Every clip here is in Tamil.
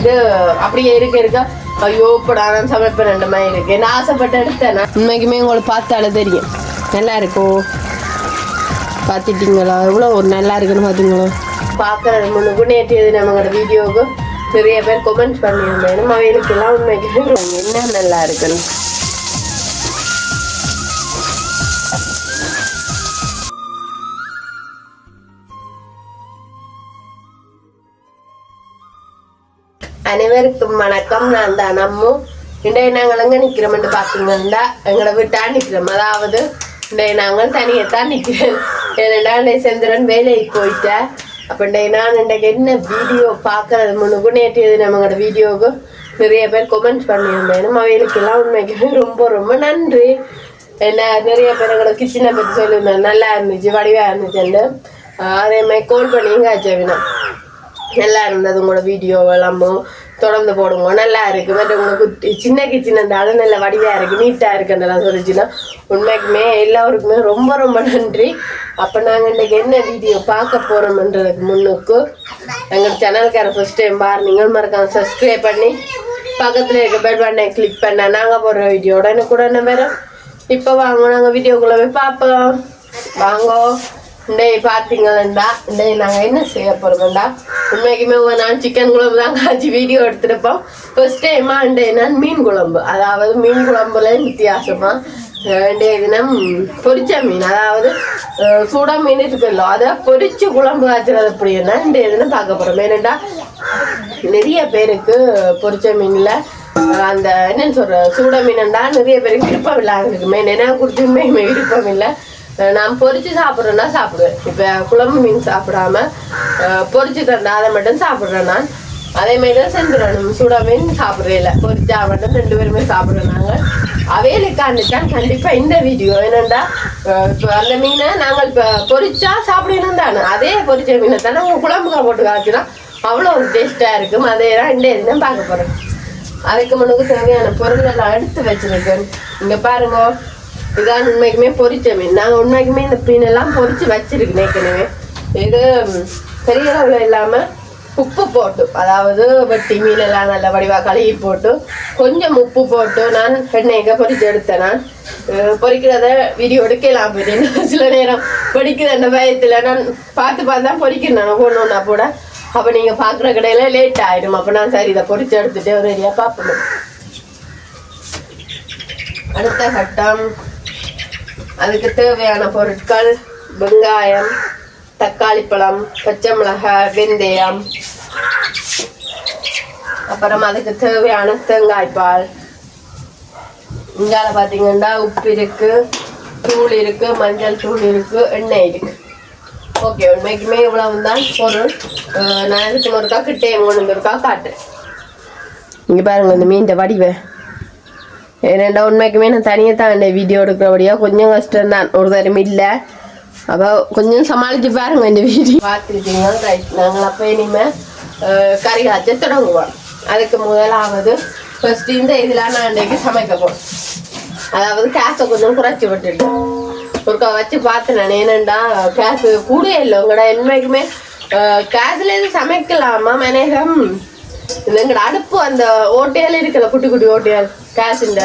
இது அப்படியே இருக்க இருக்க. ஐயோ படாதான் சமைப்பேன் ரெண்டு மாதிரி இருக்கு. நான் ஆசைப்பட்டு எடுத்தேன்? உண்மைக்குமே உங்களை பார்த்தாலே தெரியும். நல்லா இருக்கும் பார்த்துட்டீங்களா? எவ்வளோ ஒரு நல்லா இருக்குன்னு பார்த்தீங்களா? பார்க்குற முன்னுக்கு நேற்று நம்மளோட வீடியோவுக்கு நிறைய பேர் கமெண்ட் பண்ணியிருந்தேன். நம்ம எனக்கெல்லாம் உண்மைக்கு என்ன நல்லா இருக்குன்னு. அனைவருக்கும் வணக்கம். நான் தான் அம்மு. இன்றைய நாங்கள் எங்கே நிற்கிறோம்னு பார்த்தீங்கன்னா எங்களை விட்டா நிற்கிறோம் அதாவது இன்றைய நாங்கள் தனியத்தான் நிற்கிறேன் ஏனெண்டா இன்றைய செந்திரன் வேலைக்கு போயிட்டேன் அப்போ இன்றைய நான் இன்றைக்கு என்ன வீடியோ பார்க்கறது முன்னுக்கு நேற்று நம்மளோட வீடியோவுக்கு நிறைய பேர் கமெண்ட் பண்ணியிருந்தேன் அவைகளுக்கெல்லாம் உண்மைக்கு ரொம்ப ரொம்ப நன்றி. என்ன நிறைய பேர் எங்களோட கிச்சனை பற்றி சொல்லியிருந்தேன் நல்லா இருந்துச்சு வடிவாக இருந்துச்சுன்னு அதே மாதிரி கால் பண்ணிங்க ஆச்சவினா நல்லா இருந்தது உங்களோட வீடியோ எல்லாமும் தொடர்ந்து போடுங்க நல்லா இருக்கு. பட் உங்களுக்கு சின்ன கிச்சன் அளவு நல்ல வடிவா இருக்கு. நீட்டா இருக்குன்றலாம் சொல்லிச்சுன்னா உண்மைக்குமே எல்லாருக்குமே ரொம்ப ரொம்ப நன்றி. அப்ப நாங்க இன்னைக்கு என்ன வீடியோ பார்க்க போறோம்ன்றதுக்கு முன்னுக்கு எங்கள் சேனலுக்கார ஃபர்ஸ்ட் டைம் பாரு நீங்கள் மறக்காம சப்ஸ்கிரைப் பண்ணி பக்கத்துல இருக்க பெட் பண்ண கிளிக் பண்ண நாங்க போடுற வீடியோட எனக்கு கூட என்ன வேற இப்போ வாங்க நாங்க வீடியோக்குள்ள போய் பார்ப்போம். வாங்கோ. டேய் பார்த்தீங்களா டேய் நாங்கள் என்ன செய்ய போகிறோம்டா உண்மைக்குமே ஒரு நான் சிக்கன் குழம்பு தான் காய்ச்சி வீடியோ எடுத்துருப்போம். ஃபர்ஸ்ட் டைமா டே நான் மீன் குழம்பு. அதாவது மீன் குழம்புல வித்தியாசமாக டே தினம் பொரிச்ச மீன். அதாவது அஹ், சுட மீன் இருக்குல்ல அதை பொரிச்சு குழம்பு காய்ச்சறது அப்படின்னா ரெண்டே தினம் பார்க்க போகிறோம் ஏனெண்டா நிறைய பேருக்கு பொரிச்ச மீனில் அந்த என்னன்னு சொல்கிற சூட மீனண்டா நிறைய பேருக்கு விருப்பம் இல்லாமல் இருக்குமே நினைவு என்ன கொடுத்துமே விருப்பம் இல்லை. நான் பொறிச்சு சாப்பிட்றேன்னா சாப்பிடுவேன். இப்போ குழம்பு மீன் சாப்பிடாம பொறிச்சு தந்தா அதை மட்டும் சாப்பிட்றேன் நான். அதே மாதிரி தான் செஞ்சிடணும் சுட மீன் சாப்பிட்றே இல்லை. பொரிச்சா மட்டும் ரெண்டு பேருமே சாப்பிட்றோம் நாங்கள் அவைகளுக்காண்டி தான் கண்டிப்பாக இந்த வீடியோ என்னென்னா இப்போ அந்த மீனை நாங்கள் இப்போ பொறிச்சா சாப்பிடணும் தானே. அதே பொறிச்ச மீனை தானே உங்கள் குழம்புக்கா போட்டு காய்ச்சினா அவ்வளோ ஒரு டேஸ்ட்டாக இருக்கும். அதே தான் இந்த இதுதான் பார்க்க போகிறேன் அதுக்கு முன்னுக்கு தேவையான பொருள் எல்லாம் எடுத்து வச்சிருக்கேன். இங்கே பாருங்க. இதான் உண்மைக்குமே பொரிச்ச மீன் நாங்க உண்மைக்குமே இந்த மீன் எல்லாம் பொரிச்சு வச்சிருக்கேன் ஏற்கனவே. இது பெரிய அளவுல இல்லாம உப்பு போட்டு அதாவது வெட்டி மீன் எல்லாம் நல்ல வடிவா கழுவி போட்டு கொஞ்சம் உப்பு போட்டு நான் எண்ணெய்க்கு பொறிச்சு எடுத்தேன் நான். பொறிக்கிறத வீடியோ எடுக்கலாம் அப்படின்னு சில நேரம் பொரிக்கிற அந்த பயத்துல நான் பார்த்து பார்த்து தான் பொறிக்கிறேன் நான் ஒன்று ஒன்றா கூட. அப்போ நீங்கள் பார்க்குற கடையில லேட் ஆகிடும் அப்போ நான் சரி இதை பொறிச்சு எடுத்துகிட்டே ஒரு ஏரியா பார்ப்போம். அடுத்த கட்டம். அதுக்கு தேவையான பொருட்கள் வெங்காயம் தக்காளி பழம் பச்சை மிளகாய் வெந்தயம். அப்புறம் அதுக்கு தேவையான தேங்காய் பால். இங்கால பார்த்தீங்கன்னா உப்பு இருக்கு தூள் இருக்கு மஞ்சள் தூள் இருக்கு எண்ணெய் இருக்கு. ஓகே உண்மைக்குமே இவ்வளவு தான் பொருள் நான் இதுக்கு ஒருக்கா கிட்டே கொண்டு இருக்கா காட்டு இங்க பாருங்க இந்த மீன் வடிவை ஏன்னா உண்மைக்குமே நான் தனியாக தான் இந்த வீடியோ எடுக்கிறபடியா கொஞ்சம் கஷ்டம் தான். ஒரு தரம் இல்லை. அப்போ கொஞ்சம் சமாளித்து பாருங்க இந்த வீடியோ பார்த்துருக்கீங்க ரைட் நாங்கள் அப்போ இனிமேல் கறி காய்ச்ச தொடங்குவோம். அதுக்கு முதலாவது ஃபஸ்ட்டு இந்த இதில் நான் இன்றைக்கு சமைக்க போகிறேன் அதாவது கேஸை கொஞ்சம் குறைச்சி விட்டுட்டேன் ஒருக்கா வச்சு பார்த்தேன் நான் ஏனண்டா கேஸு கூட இல்லை உங்களோட. உண்மைக்குமே கேஸ்ல இருந்து சமைக்கலாமா மனேகம் எங்களோட அடுப்பு அந்த ஓட்டையால் இருக்கல குட்டி குட்டி ஓட்டையால் கேஸுண்ட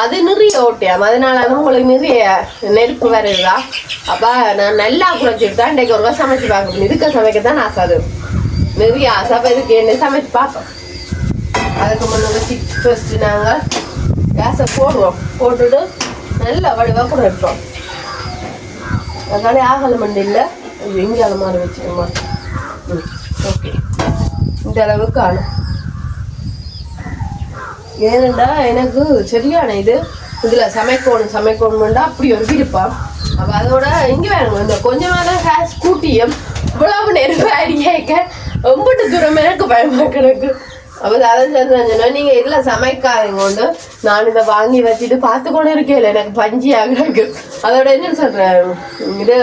அது நிறைய ஓட்டையாம் அதனால தான் உங்களுக்கு நிறைய நெருப்பு வருதா? அப்போ நான் நல்லா குறைச்சிட்டு தான் இன்றைக்கு ஒரு சமைச்சு பார்க்க முடியும் இதுக்கு சமைக்க தான் ஆசை அது. நிறைய ஆசை. அப்போ இதுக்கு என்ன சமைச்சு பார்ப்போம். அதுக்கு முன்னாடி சிக்ஸ் நாங்கள் கேஸை போடுவோம். போட்டுட்டு நல்லா வடிவாக கூட எடுப்போம் அதனால ஆகல மண்டியில் இங்கே மாதிரி வச்சுக்கோமா ம் ஓகே. இந்த அளவுக்கு ஆனும் ஏனண்டா எனக்கு சரியான இது. இதில் சமைக்கணும் சமைக்கணும்டா அப்படி ஒரு விருப்பம். அப்போ அதோட இங்கே வேணும். இந்த கொஞ்சமாக தான் கேஸ் கூட்டியும் இவ்வளவு நேரம் இருக்க ரொம்பட்டு தூரம் எனக்கு பயமாக கிடக்கு. அப்போ அதை சந்திரஞ்சனா நீங்கள் இதில் சமைக்காதீங்க கொண்டு. நான் இதை வாங்கி வச்சுட்டு பார்த்து கொண்டு இருக்கேன். எனக்கு பஞ்சி ஆகுறதுக்கு. அதோட என்னன்னு சொல்கிறேன் இது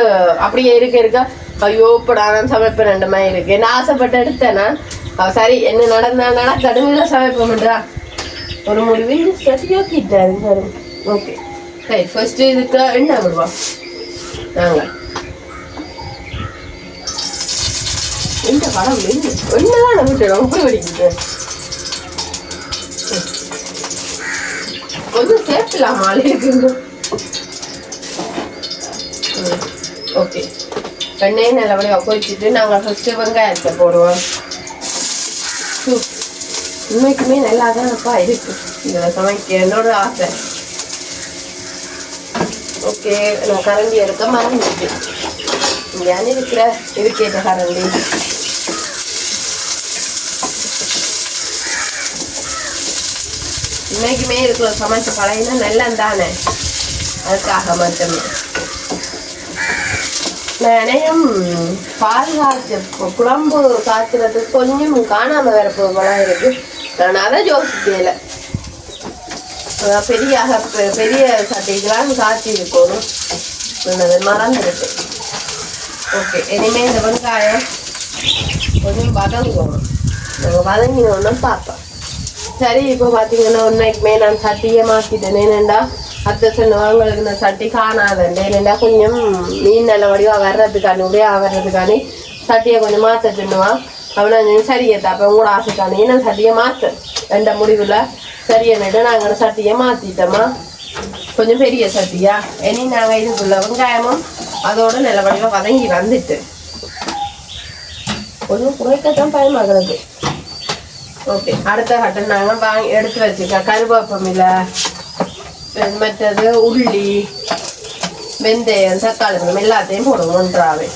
அப்படியே இருக்க இருக்க. ஐயோ இப்போ நான் சமைப்பேன் ரெண்டு மாதிரி இருக்கு என்ன ஆசைப்பட்டு எடுத்தேன்னா சரி என்ன நடந்தா நடக்கடுமையில சமைப்போம்ன்றா ஒரு முடிவில் சரியாக்கிட்டாரு சரி. ஓகே. சரி ஃபர்ஸ்ட் இதுக்கு எண்ணெய் விடுவோம் நாங்கள் இந்த படம் எண்ணெய் தான் விட்டுடும் உப்பு வெடிக்குது. கொஞ்சம் சேர்த்துலாம் இருக்குங்க ஓகே. எண்ணெயை நல்லபடியாக கொதிச்சுட்டு நாங்கள் ஃபஸ்ட்டு வெங்காயத்தை போடுவோம். இன்னைக்குமே நல்லா தான்ப்பா இருக்கு இந்த சமைக்க என்னோட ஆசை. ஓகே நான் கரண்டி எடுக்க மறந்துட்டு இங்கே இருக்கிற கேட்ட கரண்டி? இன்னைக்குமே இருக்கிற சமைச்ச பழையனா நல்லா தானே. அதுக்காக மட்டுமே. நினையும் பால் காய்ச்ச குழம்பு காய்ச்சறதுக்கு கொஞ்சம் காணாமல் வேற பொருளாக இருக்குது நான் அதை யோசிக்கல. பெரிய பெரிய சட்டைக்கெல்லாம் காய்ச்சி இருக்கணும் நான் அதை மறந்துருக்கு ஓகே இனிமே இந்த வெங்காயம் கொஞ்சம் வதங்கணும். நாங்கள் வதங்கினோன்னு பார்ப்போம். சரி இப்போ பார்த்தீங்கன்னா உண்மைக்குமே நான் சட்டியை மாற்றிட்டேன் ஏனெண்டா அத்தை சொன்னவங்களுக்கு இந்த சட்டி காணாதேன். ஏனெண்டா கொஞ்சம் மீன் நல்ல வடிவாக வர்றதுக்கானி உடைய வர்றதுக்கானி சட்டியை கொஞ்சம் மாற்ற சொன்னுவான் அவனை சரியத்தா அப்போ உங்களோட ஆசைக்கான நான் சட்டியை மாற்று எந்த முடிவில் சரியன்னுட்டு நாங்கள் சட்டியை மாற்றிட்டோமா கொஞ்சம் பெரிய சட்டியா இனி நாங்கள் இதுக்குள்ள வெங்காயமும் அதோட நல்ல வதங்கி வந்துட்டு கொஞ்சம் குறைக்கத்தான் பயமாகிறது ஓகே அடுத்த கட்டம் நாங்கள் வாங்கி எடுத்து வச்சுக்க கருவேப்பமில்லை மற்றது உள்ளி வெந்தயம் தக்காளி எல்லாத்தையும் போடுவோம் ஒன்றாவே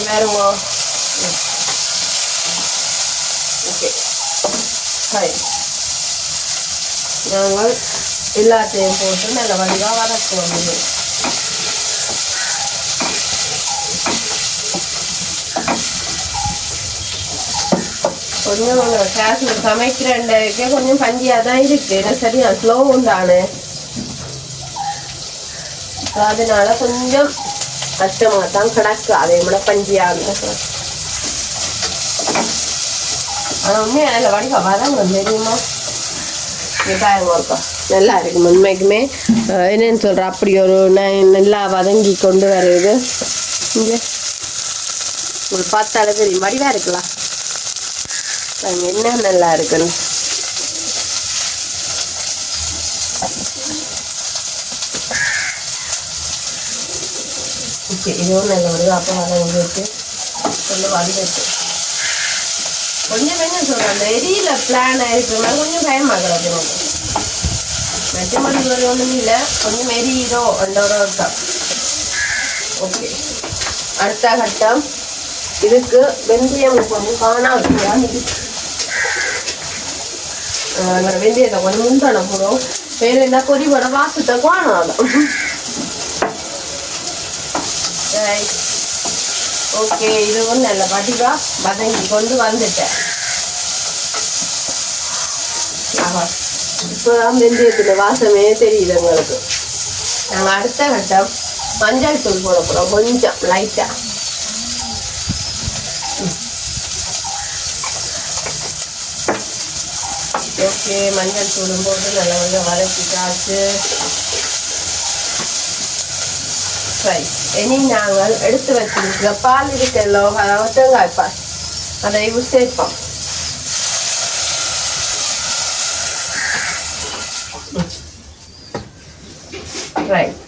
வேறுவோம் வேறுங்க ஓகே சரி நாங்கள் எல்லாத்தையும் போட்டு நல்ல வடிவாக வதக்குவோம் இது. கொஞ்சம் கேஸ் சமைக்கிறேன்டே கொஞ்சம் பஞ்சியாக தான் இருக்கு. ஏன்னா சரியா ஸ்லோ உண்டானு அதனால கொஞ்சம் கஷ்டமாக தான் கிடக்கு. அதே மாதிரி பஞ்சியாக இருந்தா ஆனால் உண்மையாக நல்ல வடிவா வராங்க தெரியுமா பாருங்க இருக்கா நல்லா இருக்கு உண்மைக்குமே என்னன்னு சொல்ற அப்படி ஒரு நல்லா வதங்கி கொண்டு வருது இங்கே ஒரு பார்த்தாலே தெரியும் வடிவா இருக்கலாம் என்ன நல்லா இருக்குன்னு ஓகே இதுவும் நல்ல வருது அப்போ வதங்கிட்டு கொஞ்சம் வடிவட்டு கொஞ்சம் என்ன சொல்கிறேன் அந்த எரியில பிளான் ஆயிருக்குன்னா கொஞ்சம் பயமாகிறது எனக்கு மெச்சமடி ஒரு ஒன்றும் இல்லை கொஞ்சம் எரியுதோ என்ற ஒரு அர்த்தம் ஓகே அடுத்த கட்டம் இதுக்கு வெந்தயம் கொஞ்சம் காணாது இருக்கு வெந்தயத்தை கொஞ்சம் முந்தான போகிறோம் வேற என்ன கொதிவோட வாசத்தை காணாதான் ஓகே இதுவும் நல்ல வடிவா வதங்கி கொண்டு வந்துட்டேன். இப்போதான் வெந்தயத்துல வாசமே தெரியுது எங்களுக்கு நாங்கள் அடுத்த கட்டம் மஞ்சள் தூள் போட போகிறோம் கொஞ்சம் லைட்டாக ஓகே மஞ்சள் தூளும் போட்டு நல்லா கொஞ்சம் வதக்கிட்டாச்சு. சரி இனி நாங்கள் எடுத்து வச்சிருக்கிற பால் இருக்கல்லோ அதாவது தேங்காய் பால். அதை சேர்ப்போம் ரைட்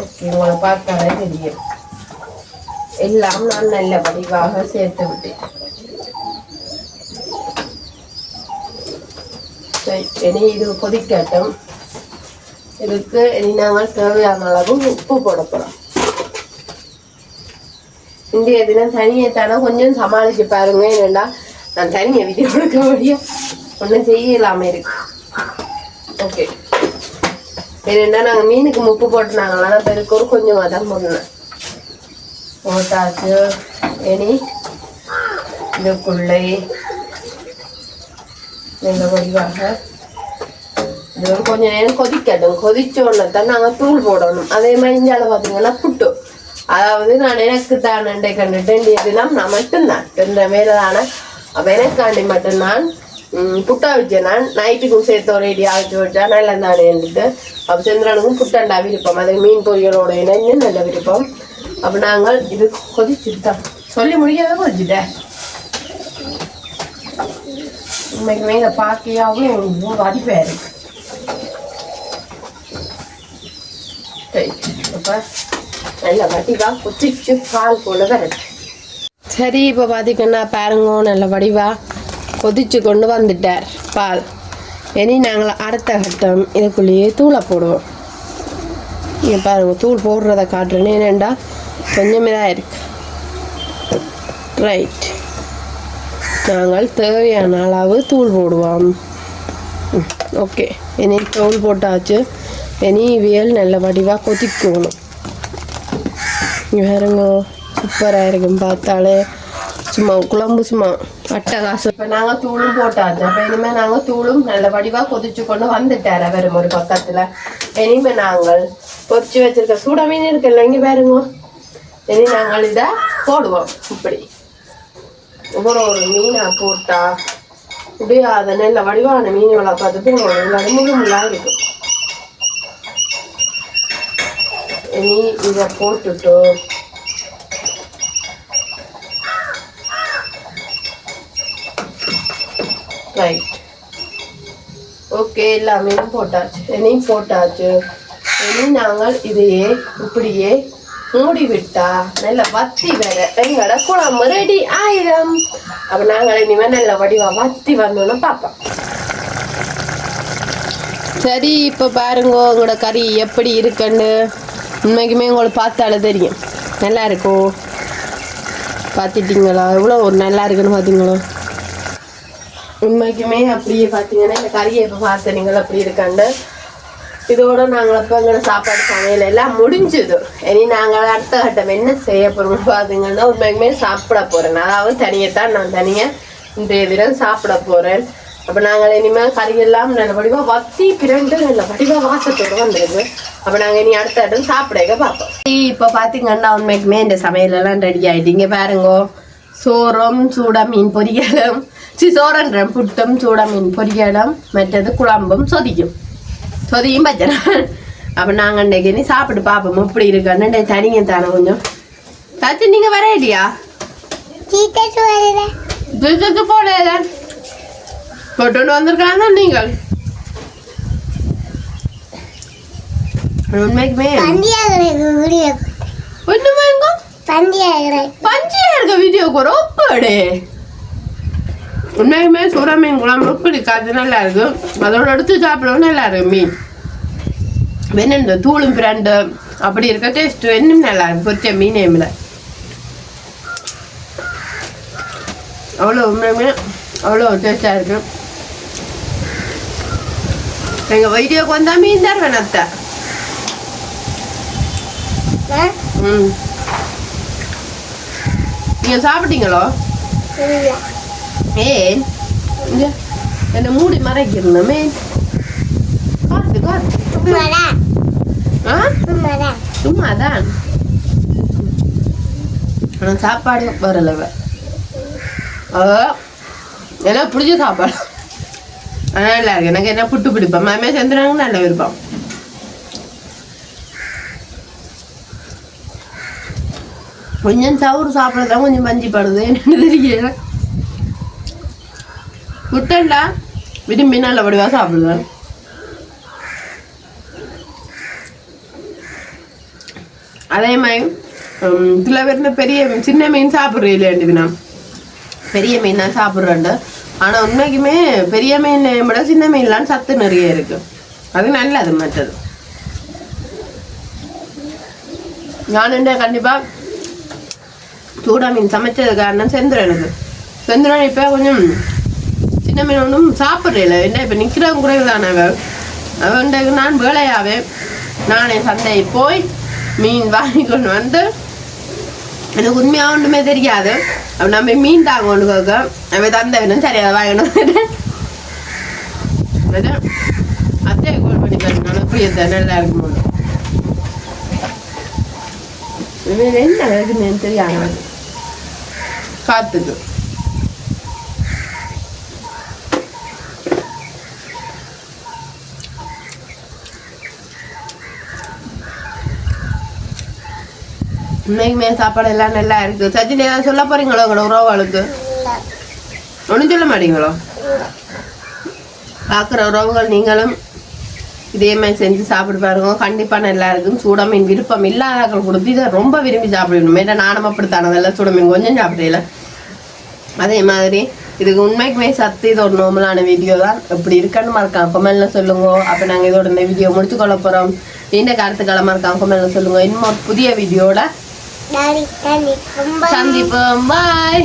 ஓகே உங்களை பார்த்தாலே தெரியும். எல்லாம் நான் நல்ல வடிவாக சேர்த்து விட்டேன். இனி இது கொதிக்கட்டும். இதுக்கு நாங்கள் தேவையான அளவு உப்பு போட போகிறோம் இன்றைய தினம் தனியை தானே கொஞ்சம் சமாளிச்சு பாருங்க. வேண்டாம் நான் தனியை வீடியோ கொடுக்க முடியும் ஒன்றும் செய்யலாம இருக்கும் ஓகே. என்னடா நாங்கள் மீனுக்கு முப்பு போட்டுனாங்களா நான் பெருக்கு ஒரு கொஞ்சம் தான் போடணும் போட்டாச்சு. இனி இதுக்குள்ளே நல்ல வடிவாக இது ஒரு கொஞ்ச நேரம் கொதிக்கட்டும் கொதிச்ச உடனே தான் நாங்கள் தூள் போடணும் அதே மாதிரி இஞ்சால பார்த்தீங்கன்னா புட்டு அதாவது நான் எனக்கு தான் நண்டை கண்டுட்டேன் இன்றைய நான் மட்டும்தான் இந்த மேலதான தானே எனக்காண்டி மட்டும் நான் புட்டா வச்சேன் நான் நைட்டுக்கும் சேர்த்து ஒரு ரெடி ஆகிட்டு வச்சா நல்லா தானே இருந்துட்டு அப்போ சந்திரனுக்கும் புட்டண்டா விருப்பம் அது மீன் பொரியலோட இணைஞ்சு நல்ல விருப்பம் அப்போ நாங்கள் இது கொதிச்சுட்டு சொல்லி முடியாத கொதிச்சுட்டேன் உண்மைக்குமே இதை பார்க்க அவ்வளோ வடிவாக இருக்கு நல்ல பால் போல சரி இப்போ பார்த்தீங்கன்னா பாருங்க நல்ல வடிவா கொதிச்சு கொண்டு வந்துட்டார். பால். இனி நாங்கள் அடுத்த கட்டம் இதுக்குள்ளேயே தூளை போடுவோம். இங்கே பாருங்க தூள் போடுறத காட்டுறேன்னு ஏனெண்டா கொஞ்சமே தான் இருக்கு. ரைட் நாங்கள் தேவையான அளவு தூள் போடுவோம். ஓகே இனி தூள் போட்டாச்சு. இனி இவியல் நல்ல வடிவாக கொதிக்கணும் வேறுங்க சூப்பராக இருக்கும் பார்த்தாலே சும்மா குழம்பு சும்மா அட்டகாசம் இப்போ நாங்கள் தூளும் போட்டாச்சு அப்போ இனிமேல் நாங்கள் தூளும் நல்ல வடிவாக கொதிச்சு கொண்டு வந்துட்டார வெறும் ஒரு பக்கத்தில் இனிமேல் நாங்கள் பொறிச்சு வச்சிருக்க சூட மீன் இருக்கு இல்லைங்க பாருங்க இனி நாங்கள் இதை போடுவோம் இப்படி ஒவ்வொரு ஒரு மீனாக போட்டால் இப்படியே அதை நல்ல வடிவான மீன்களை பார்த்து போடுவோம் இல்லாத முழு முள்ளாக இருக்கும் இனி இதை போட்டுட்டு ரைட் ஓகே எல்லாமே போட்டாச்சு. இனி போட்டாச்சு. இனி நாங்கள் இதையே இப்படியே மூடி விட்டா நல்ல வத்தி வர எங்களோட குழம்பு ரெடி ஆயிரம். அப்ப நாங்கள் இனிமேல் நல்ல வடிவா வத்தி வந்தோன்னு பார்ப்போம். சரி இப்போ பாருங்க உங்களோட கறி எப்படி இருக்குன்னு. உண்மைக்குமே உங்களுக்கு பார்த்தாலே தெரியும். நல்லா இருக்கும் பார்த்துட்டிங்களா? எவ்வளோ ஒரு நல்லா இருக்குன்னு பார்த்தீங்களா? உண்மைக்குமே அப்படியே பார்த்தீங்கன்னா இந்த கறியை இப்போ பார்த்தீங்களா அப்படி இருக்காண்டு இதோட நாங்கள் அப்போ எங்களோட சாப்பாடு சமையல் எல்லாம் முடிஞ்சுது. இனி நாங்கள் அடுத்த கட்டம் என்ன செய்ய போகிறோம்னு பார்த்தீங்கன்னா உண்மைக்குமே சாப்பிட போகிறேன் அதாவது தனியாக தான் நான் தனியாக இன்றைய தினம் சாப்பிட போகிறேன் அப்போ நாங்கள் இனிமேல் கறியெல்லாம் நல்ல வடிவாக வத்தி பிறண்டு நல்ல வடிவாக வாசத்தோடு வந்துருக்கு. அப்போ நாங்கள் இனி அடுத்த இடம் சாப்பிடக்க பார்ப்போம். இப்போ பார்த்தீங்கன்னா உண்மைக்குமே இந்த சமையலெல்லாம் ரெடி ஆகிட்டீங்க பாருங்க சோறும் சூட மீன் பொரியலும். சி சோறன்ற புட்டும் சூட மீன் பொரியலும். மற்றது குழம்பும் சொதிக்கும் சொதியும் பச்சனை அப்போ நாங்கள் இன்றைக்கு இனி சாப்பிட்டு பார்ப்போம். இப்படி இருக்கான்னு தனிங்க தானே கொஞ்சம். தாச்சு நீங்கள் வர இல்லையா? ஜூஸுக்கு போட்டு வந்திருக்காங்க நீங்கள்? உண்மைக்குமே ஒண்ணுமே எங்கோ பஞ்சியா இருக்க வீடியோக்கு ஒரு ஒப்பாடு. உண்மையுமே சூட மீன் குழம்பு பிடிக்காது நல்லா இருக்கு அதோட எடுத்து சாப்பிடவும் நல்லா மீன். வேணும் இந்த தூளும் பிரண்டு அப்படி இருக்க டேஸ்ட் இன்னும் நல்லா இருக்கு பொரிச்ச மீன் ஏமில் அவ்வளோ உண்மையுமே அவ்வளோ டேஸ்டாக இருக்கு எங்கள் வீடியோக்கு வந்தால் மீன் தருவேன் அத்தை. ம். நீங்கள் சாப்பிட்டீங்களோ? ஏன் என்ன மூடி மறைக்கிறணுமே காத்து காத்து ஆ? சும்மா தான் ஆனால் சாப்பாடு வரல எனக்கு பிடிச்ச சாப்பாடு. நல்லா இருக்கு எனக்கு என்ன புட்டு பிடிப்போம் மாமே சேர்ந்துனாங்க நல்ல விருப்பம் கொஞ்சம் சவுறு சாப்பிட்றதா கொஞ்சம் பஞ்சி படுது என்னன்னு தெரியல புட்டண்டா விரும்பி நல்லபடியாக சாப்பிடுவேன் அதே மாதிரி சில பேர் பெரிய மீன் சின்ன மீன் சாப்பிட்றே இல்லையாண்டு நான் பெரிய மீன் தான் சாப்பிட்றேன் ஆனால் உண்மைக்குமே பெரிய மீன் விட சின்ன மீன்லாம் சத்து நிறைய இருக்கு. அது நல்லது மற்றது. நான் என்ன கண்டிப்பாக சூடா மீன் சமைச்சது காரணம் செந்துரனுக்கு செந்துரன் இப்போ கொஞ்சம் சின்ன மீன் ஒன்றும் சாப்பிட்றல என்ன இப்போ நிற்கிறவங்க குறைவு தானே அவன்? அவன்கிட்ட நான் வேலையாவே நானே சந்தை போய் மீன் வாங்கி கொண்டு வந்து எனக்கு உண்மையாக ஒன்றுமே தெரியாது அவன் நம்ம மீன் தாங்க கொண்டு கேட்க அவன் தந்த வேணும் சரி அதை வாங்கணும் அத்தையை கால் பண்ணி பாருங்க புரியுது நல்லா இருக்கும் என்ன இருக்குன்னு தெரியாது காத்துக்கு இன்னைக்குமே சாப்பாடு எல்லாம் நல்லா இருக்கு. சச்சின் ஏதாவது சொல்ல போறீங்களோ உங்களோட உறவுகளுக்கு? ஒன்றும் சொல்ல மாட்டீங்களோ? பார்க்குற உறவுகள் நீங்களும் இதே மாதிரி செஞ்சு சாப்பிட்டு பாருங்க. கண்டிப்பாக நல்லா இருக்கும். சூடமீன் விருப்பம் இல்லாதவர்கள் கொடுத்து இதை ரொம்ப விரும்பி சாப்பிடணும். ஏன்னா நானும் அப்படித்தானே. அதெல்லாம் சூடமீன் கொஞ்சம் சாப்பிடல. அதே மாதிரி இதுக்கு உண்மைக்குமே சத்து இது ஒரு நார்மலான வீடியோ தான். இப்படி இருக்குன்னு மறக்காம கொமெண்ட்ல சொல்லுங்க. அப்போ நாங்கள் இதோட இந்த வீடியோ முடிச்சு கொள்ள போகிறோம் நீண்ட கருத்துக்களமாக இருக்கான் கொமெண்ட்ல சொல்லுங்க. இன்னும் ஒரு புதிய வீடியோட டாடி டாடி ரொம்ப சந்திப்போம் பாய்